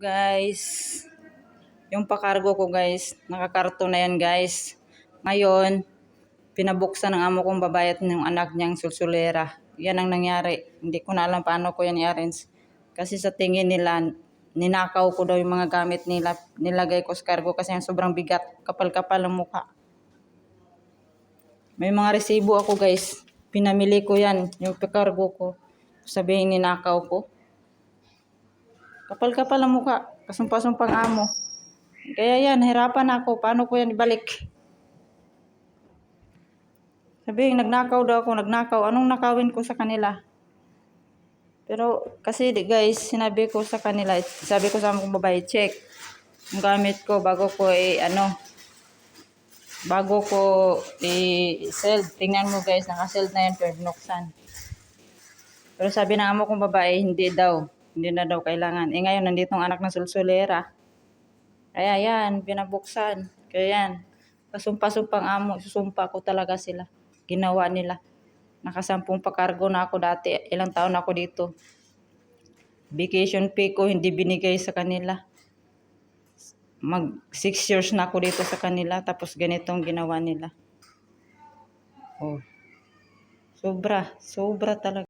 Guys, yung pakargo ko guys, nakakarto na yan guys. Ngayon, pinabuksan ng amo kong babae at yung anak niyang sulsulera. Yan ang nangyari. Hindi ko na alam paano ko yan i-arrange. Kasi sa tingin nila, ninakaw ko daw yung mga gamit nila. Nilagay ko sa cargo kasi yung sobrang bigat. Kapal-kapal ang mukha. May mga resibo ako guys. Pinamili ko yan, yung pakargo ko. Sabihin ninakaw ko. Kapal-kapal ang mukha. Kasumpa-sumpang amo. Kaya yan, hirapan ako. Paano ko yan ibalik? Sabihin, nagnakaw daw ako, nagnakaw. Anong nakawin ko sa kanila? Pero kasi guys, sinabi ko sa kanila, sabi ko sa mga babae, check yung gamit ko bago ko i ano, bago ko i-sell. Tingnan mo guys, naka-sell na yan pero binuksan. Pero sabi ng amo kong babae, hindi daw. Hindi na daw kailangan. Eh ngayon, nandito ang anak ng sulsulera. Kaya yan, binabuksan. Kaya yan, kasumpa-sumpang amo, susumpa ko talaga sila. Ginawa nila. Nakasampung pakargo na ako dati. Ilang taon na ako dito. Vacation pay ko hindi binigay sa kanila. Mag six years na ako dito sa kanila. Tapos ganitong ginawa nila. Oh. Sobra. Sobra talaga.